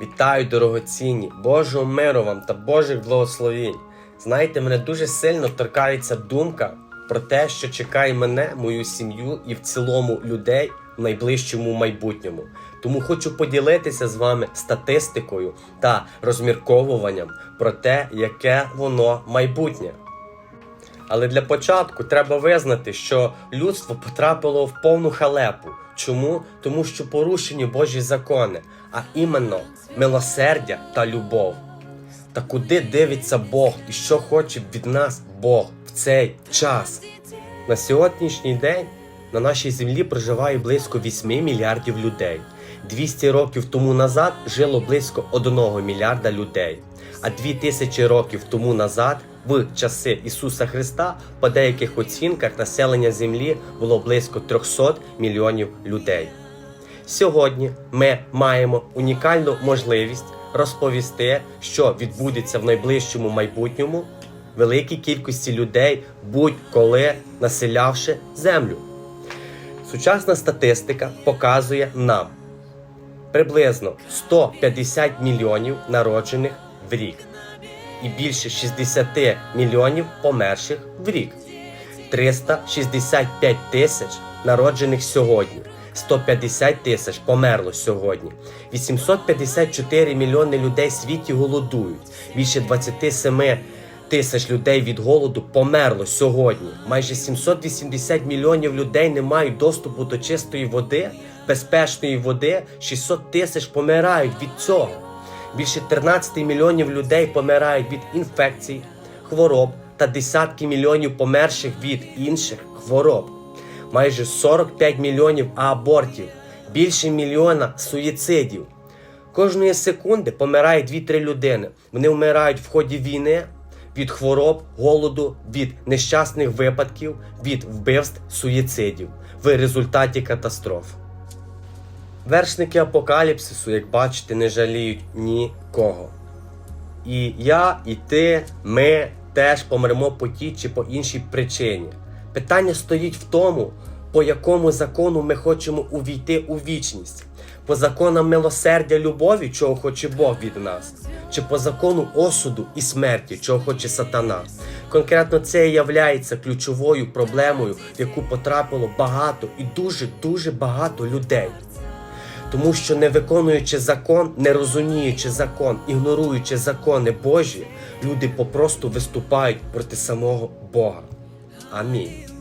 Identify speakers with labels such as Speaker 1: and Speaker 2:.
Speaker 1: Вітаю, дорогоцінні, Божого миру вам та Божих благословінь. Знаєте, мене дуже сильно торкається думка про те, що чекає мене, мою сім'ю і в цілому людей в найближчому майбутньому. Тому хочу поділитися з вами статистикою та розмірковуванням про те, яке воно майбутнє. Але для початку треба визнати, що людство потрапило в повну халепу. Чому? Тому що порушені Божі закони, а іменно милосердя та любов. Та куди дивиться Бог і що хоче від нас Бог в цей час? На сьогоднішній день на нашій землі проживає близько 8 мільярдів людей. 200 років тому назад жило близько 1 мільярда людей. А 2000 років тому назад, в часи Ісуса Христа, по деяких оцінках населення Землі було близько 300 мільйонів людей. Сьогодні ми маємо унікальну можливість розповісти, що відбудеться в найближчому майбутньому великій кількості людей, будь-коли населявши землю. Сучасна статистика показує нам приблизно 150 мільйонів народжених в рік і більше 60 мільйонів померших в рік. 365 тисяч народжених сьогодні. 150 тисяч померло сьогодні. 854 мільйони людей в світі голодують. Більше 27 тисяч людей від голоду померло сьогодні. Майже 780 мільйонів людей не мають доступу до чистої води, безпечної води. 600 тисяч помирають від цього. Більше 13 мільйонів людей помирають від інфекцій, хвороб та десятки мільйонів померших від інших хвороб. Майже 45 мільйонів абортів, більше мільйона суїцидів. Кожної секунди помирає 2-3 людини. Вони вмирають в ході війни від хвороб, голоду, від нещасних випадків, від вбивств, суїцидів в результаті катастроф. Вершники апокаліпсису, як бачите, не жаліють нікого. І я, і ти, ми теж помремо по тій чи по іншій причині. Питання стоїть в тому, по якому закону ми хочемо увійти у вічність. По законам милосердя любові, чого хоче Бог від нас, чи по закону осуду і смерті, чого хоче сатана. Конкретно це являється ключовою проблемою, в яку потрапило багато і дуже дуже багато людей. Тому що не виконуючи закон, не розуміючи закон, ігноруючи закони Божі, люди попросту виступають проти самого Бога. Амінь.